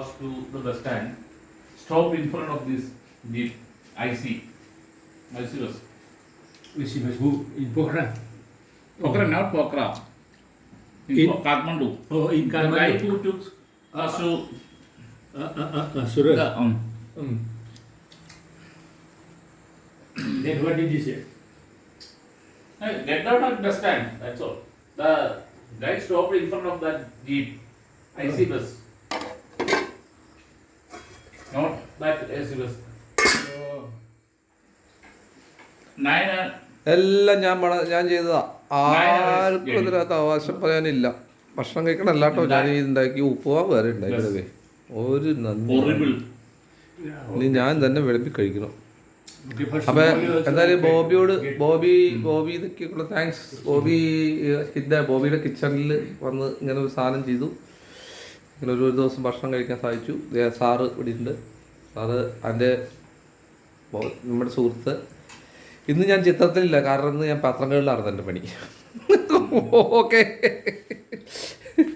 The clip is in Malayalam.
us to understand. Stop in front of this jeep. IC. IC bus. We see Facebook in Pokhran. Pokhran, not Pokhara. In, In- Kathmandu. Oh, in Kathmandu. The guy who took us to Uh, uh, uh, uh, Surat. the, um, Mm. Then what did he say? hey, get out of bus stand. That's all. The guy stopped in front of that jeep. IC bus. Not. Nine. uh, എല്ലാം ഞാൻ പണ ഞാൻ ചെയ്തതാ. ആർക്കും ഇതിനകത്ത് അവകാശം പറയാനില്ല. ഭക്ഷണം കഴിക്കണം അല്ലാട്ടോ ഞാൻ ഈ ഉണ്ടാക്കി വേറെ ഉണ്ടാക്കിയതൊക്കെ ഒരു നന്ദി. ഇനി ഞാൻ തന്നെ വിളമ്പി കഴിക്കണം. അപ്പൊ എന്തായാലും ബോബിയോട് ബോബി ബോബി ഇതൊക്കെയുള്ള താങ്ക്സ് ബോബി ബോബിയുടെ കിച്ചണിൽ വന്ന് ഇങ്ങനെ ഒരു സാധനം ചെയ്തു. ഇങ്ങനെ ഒരു ഒരു ദിവസം ഭക്ഷണം കഴിക്കാൻ സാധിച്ചു. സാറ് ഇവിടെ ഉണ്ട് സാറ് എന്റെ നമ്മുടെ സുഹൃത്ത്. ഇന്ന് ഞാൻ ചിത്രത്തിലില്ല. കാരണം ഇന്ന് ഞാൻ പത്രങ്ങളിലായിരുന്നു എന്റെ പണി. ഓക്കെ.